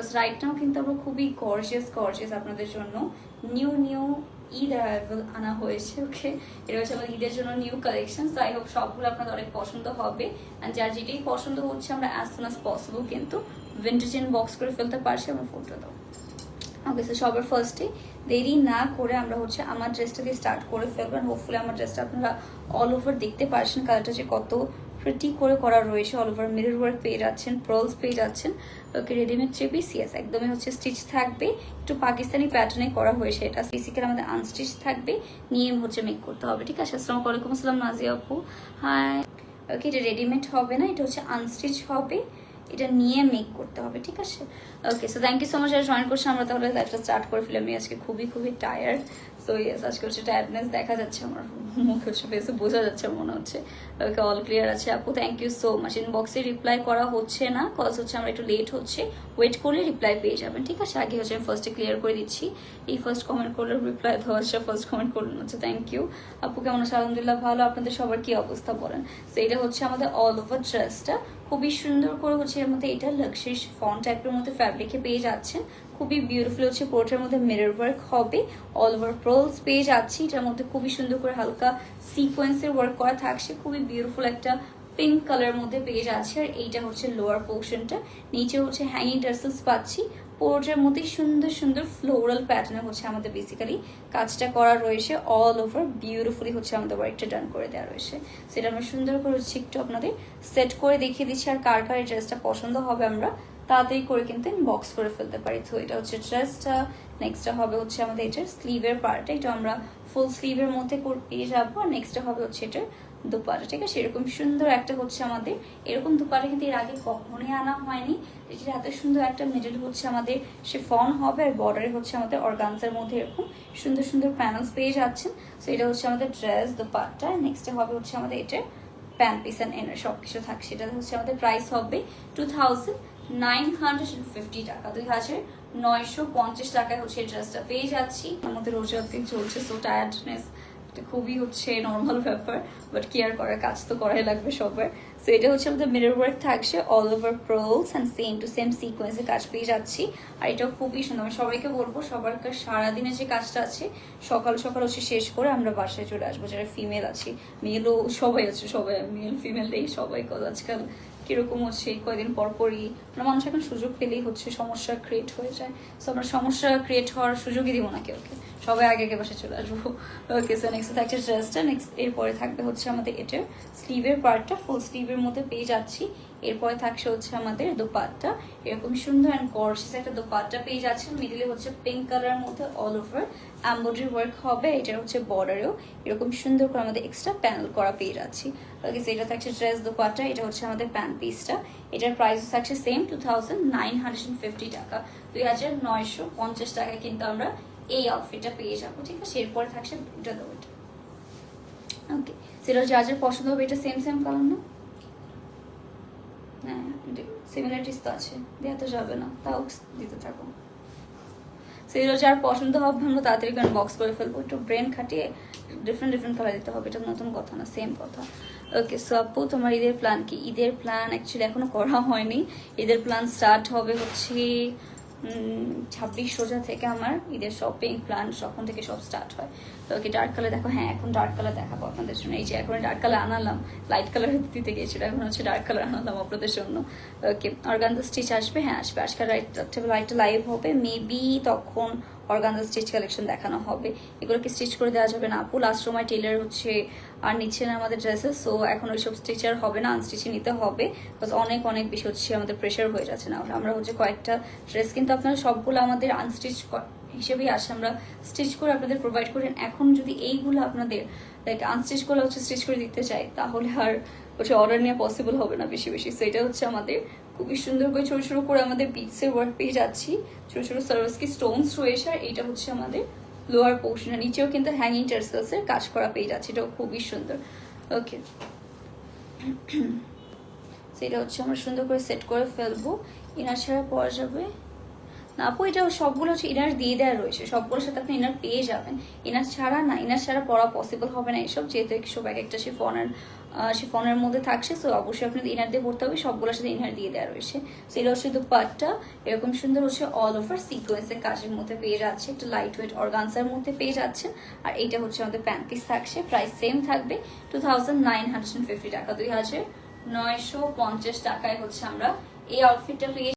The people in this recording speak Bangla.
প্লাস রাইট নাও কিন্তু আমরা খুবই গর্জিয়াস গর্জিয়াস আপনাদের জন্য নিউ নিউ ঈদ অ্যারাইভেল আনা হয়েছে ওকে এটা হচ্ছে আমাদের ঈদের জন্য নিউ কালেকশন তো আই হোপ সবগুলো আপনাদের অনেক পছন্দ হবে। অ্যান্ড যার যেটাই পছন্দ হচ্ছে আমরা অ্যাজ সুন অ্যাজ পসিবল কিন্তু ভিন্টেজ বক্স করে ফেলতে পারছি, আমার ফোনটা দাও ওকে সো সবার ফার্স্টে দেরি না করে আমরা হচ্ছে আমার ড্রেসটা দিয়ে স্টার্ট করে ফেলবেন হোপফুলি আমার ড্রেসটা আপনারা অল ওভার দেখতে পারছেন কালারটা যে কত প্রিটি করে করা রয়েছে অল ওভার মিরর ওয়ার্ক পেয়ে যাচ্ছেন প্রলস পেয়ে যাচ্ছেন। Okay readymade three piece yes একদমই হচ্ছে স্টিচ থাকবে। একটু পাকিস্তানি প্যাটার্নে করা হয়েছে এটা। বেসিক্যালি আমাদের আনস্টিচ থাকবে। নিয়ে হচ্ছে মেক করতে হবে, ঠিক আছে? আসসালামু আলাইকুম, আসসালাম, নাজিয়া আপু। হ্যাঁ ওকে এটা রেডিমেড হবে না, এটা হচ্ছে আনস্টিচ হবে। এটা নিয়ে মেক করতে হবে, ঠিক আছে? Okay so thank you so much join করছি। আমরা তাহলে লাইফটা স্টার্ট করে ফেলে। আমি আজকে খুবই খুবই টায়ার্ড সো ইয়েস আজকে হচ্ছে টায়ার্ডনেস দেখা যাচ্ছে আমার। মুখে হচ্ছে বেশি বোঝা যাচ্ছে, মনে হচ্ছে। ওকে অল ক্লিয়ার আছে, আপু থ্যাংক ইউ সো মাচ ইনবক্সে রিপ্লাই করা হচ্ছে না কজ হচ্ছে আমরা একটু লেট হচ্ছে। ওয়েট করলে রিপ্লাই পেয়ে যাবেন, ঠিক আছে? আগে হচ্ছে আমি ফার্স্টে ক্লিয়ার করে দিচ্ছি। এই ফার্স্ট কমেন্ট করলে রিপ্লাই দেওয়া হচ্ছে ফার্স্ট কমেন্ট করলেন হচ্ছে থ্যাংক ইউ আপু, কেমন আছে? আলহামদুলিল্লাহ ভালো। আপনাদের সবার কি অবস্থা বলেন? তো এটা হচ্ছে আমাদের অল ওভার ড্রেসটা খুবই সুন্দর করে হচ্ছে এর মধ্যে এটা লাক্সারিস ফন টাইপের মধ্যে ফ্যাব্রিকে পেয়ে যাচ্ছেন। খুবই বিউটিফুল হচ্ছে পোর্টের মধ্যে মিরর ওয়ার্ক হবে। অল ওভার প্রলস পেয়ে যাচ্ছি। এটার মধ্যে খুবই সুন্দর করে হালকা সিকোয়েন্সের ওয়ার্ক করা থাকছে। খুবই বিউটিফুল একটা পিঙ্ক কালার মধ্যে পেয়ে যাচ্ছে। আর এইটা হচ্ছে লোয়ার পোর্শনটা নিচে হচ্ছে হ্যাঙ্গিং টার্সেলস পাচ্ছি। পোর্টের মধ্যে সুন্দর সুন্দর ফ্লোরাল প্যাটার্নে হচ্ছে আমাদের বেসিক্যালি কাজটা করা রয়েছে অল ওভার বিউটিফুলি হচ্ছে আমাদের ওয়ার্কটা ডান করে দেওয়া রয়েছে। সেটা আমরা সুন্দর করে হচ্ছে একটু আপনাদের সেট করে দেখিয়ে দিচ্ছি আর কার কার এই ড্রেসটা পছন্দ হবে আমরা তাড়াতাড়ি করে কিন্তু বক্স করে ফেলতে পারি। তো এটা হচ্ছে ড্রেসটা নেক্সটটা হবে হচ্ছে আমাদের এটার স্লিভের পার্টটা এটা আমরা ফুল স্লিভের মধ্যে পেয়ে যাব আর নেক্সটটা হবে হচ্ছে এটার দুপাটা ঠিক আছে? এরকম সুন্দর একটা হচ্ছে আমাদের, এরকম দুপাটা কিন্তু এর আগে কখনোই আনা হয়নি। এটার এত সুন্দর একটা মিডল হচ্ছে আমাদের, সে ফন হবে আর বর্ডারে হচ্ছে আমাদের অর্গানসের মধ্যে এরকম সুন্দর সুন্দর প্যানেলস পেয়ে যাচ্ছেন। সো এটা হচ্ছে আমাদের ড্রেস দুপাটটা। নেক্সটে হবে হচ্ছে আমাদের এটার প্যান পিস অ্যান্ড এনার সব কিছু থাকছে। এটা হচ্ছে আমাদের প্রাইস হবে two thousand nine hundred fifty টাকা। দুই হাজার নয়শো পঞ্চাশ টাকায় হচ্ছে ড্রেসটা পেয়ে যাচ্ছি। আমাদের রোজার দিন চলছে সো টায়ার্ডনেস এটা খুবই হচ্ছে নর্মাল ব্যাপার বাট কেয়ার করার কাজ তো করাই লাগবে সবার। সো এটা হচ্ছে আমাদের মিরর ওয়ার্ক থাকছে all over pearls and same to same সিকোয়েন্সে কাজ পেয়ে যাচ্ছি। আর এটাও খুবই সুন্দর আমি সবাইকে বলব সবার সারাদিনে যে কাজটা আছে, সকাল সকাল হচ্ছে শেষ করে আমরা বাসায় চলে আসব, যারা ফিমেল আছি। মেলও সবাই আছে, সবাই মেল ফিমেল এই সবাই কল আজকাল কীরকম হচ্ছে এই কয়দিন পর পরই মানে মানুষ এখন সুযোগ পেলেই হচ্ছে সমস্যা ক্রিয়েট হয়ে যায়। সো আমরা সমস্যা ক্রিয়েট হওয়ার সুযোগই দিব না কেউকে। সবাই আগে আগে বাসে চলে আসব। ওকে সো নেক্সট থাকছে ড্রেসটা নেক্সট এরপরে থাকবে হচ্ছে আমাদের এটার স্লিভের পার্টটা ফুল স্লিভের মধ্যে পেয়ে যাচ্ছি। এরপরে থাকছে হচ্ছে আমাদের দোপাট্টা। এরকম সুন্দর অ্যান্ড গর্জিয়াস একটা দোপাট্টা পেয়ে যাচ্ছেন মিডিলে হচ্ছে পিঙ্ক কালার মধ্যে অল ওভার এম্ব্রয়ডারি ওয়ার্ক হবে, এটার হচ্ছে বর্ডারেও এরকম সুন্দর করে আমাদের এক্সট্রা প্যানেল করা পেয়ে যাচ্ছি। ওকে এটা থাকছে ড্রেস দোপাট্টা, এটা হচ্ছে আমাদের প্যান পিসটা এটার প্রাইস থাকছে same two thousand nine hundred fifty টাকা। দুই হাজার নয়শো পঞ্চাশ টাকায় কিন্তু আমরা এই আউটফিটটা পেয়ে যাব, ঠিক আছে? এরপরে থাকছে এটা দোপাট্টা। ওকে সেটা যার যার পছন্দ হবে, এটা সেম সেম কালার না? হ্যাঁ সিমিলারিটিস তো আছে দেওয়া তো যাবে না, তাও দিতে থাকো। সেগুলো যার পছন্দ হবে, আমরা তাড়াতাড়ি কারণ বক্স করে ফেলব, একটু ব্রেন খাটিয়ে ডিফারেন্ট ডিফারেন্ট কালার দিতে হবে, এটা নতুন কথা না সেম কথা। ওকে সো তোমার ঈদের প্ল্যান কি? ঈদের প্ল্যান অ্যাকচুয়ালি এখনও করা হয়নি, ঈদের প্ল্যান স্টার্ট হবে হচ্ছে ছাব্বিশ সোজা থেকে আমার ঈদের শপিং প্ল্যান তখন থেকে সব স্টার্ট হয়। তো ওকে ডার্ক কালার দেখো হ্যাঁ এখন ডার্ক কালার দেখাবো আপনাদের জন্য। এই যে এখন ডার্ক কালার আনালাম লাইট কালার দিতে গিয়েছিল, এখন হচ্ছে ডার্ক কালার আনালাম আপনাদের জন্য। ওকে অর্গানজা স্টিচ আসবে হ্যাঁ আসবে। আজকাল রাইট লাইভ হবে। মেবি তখন অর্গানজা স্টিচ কালেকশন দেখানো হবে। এগুলোকে স্টিচ করে দেওয়া যাবে না, আপু। লাস্ট সময় টেলার হচ্ছে আর নিচ্ছে না আমাদের ড্রেসেস সো এখন ওইসব স্টিচার হবে না আনস্টিচে নিতে হবে বিকজ অনেক অনেক বেশি হচ্ছে, আমাদের প্রেশার হয়ে যাচ্ছে না। আমরা হচ্ছে কয়েকটা ড্রেস কিন্তু আপনারা সবগুলো আমাদের আনস্টিচ হিসেবেই আসে। আমরা স্টিচ করে আপনাদের প্রোভাইড করেন। এখন যদি এইগুলো আপনাদের লাইক আনস্টিচ হচ্ছে স্টিচ করে দিতে চাই তাহলে আর হচ্ছে অর্ডার নেওয়া পসিবল হবে না বেশি বেশি। সো এটা হচ্ছে আমাদের খুবই সুন্দর করে ছোটো ছোটো করে আমাদের বিটসের ওয়ার্ক পেয়ে যাচ্ছি। ছোটো ছোটো সার্ভিস কি স্টোনস রয়েছে আর এইটা হচ্ছে আমাদের লোয়ার পোর্শন নিচেও কিন্তু হ্যাঙ্গিং টার্সেলসের কাজ করা পেয়ে যাচ্ছে। এটাও খুবই সুন্দর। ওকে সেটা হচ্ছে আমরা সুন্দর করে সেট করে ফেলব। ইনার ছাড়া পাওয়া যাবে। না, আপু, এটা সবগুলো হচ্ছে ইনার দিয়ে দেওয়া রয়েছে। সবগুলোর সাথে আপনি ইনার পেয়ে যাবেন। ইনার ছাড়া না ইনার ছাড়া পড়া পসিবল হবে না এসব। যেহেতু সব এক একটা সে শিফনের শিফনের মধ্যে থাকছে সো অবশ্যই আপনাদের ইনার দিয়ে পড়তে হবে, সবগুলোর সাথে ইনার দিয়ে দেওয়া রয়েছে। সো এটা হচ্ছে দুপাট্টা, এরকম সুন্দর হচ্ছে অল ওভার সিকোয়েন্সের কাজের মধ্যে পেয়ে যাচ্ছে, একটু লাইট ওয়েট অর্গানসার মধ্যে পেয়ে যাচ্ছে, আর এটা হচ্ছে আমাদের প্যান্ট পিস থাকছে প্রাইস সেম থাকবে টু থাউজেন্ড নাইন হান্ড্রেড টাকা, দুই হাজার নয়শো পঞ্চাশ টাকায় হচ্ছে আমরা এই আউটফিটটা পেয়ে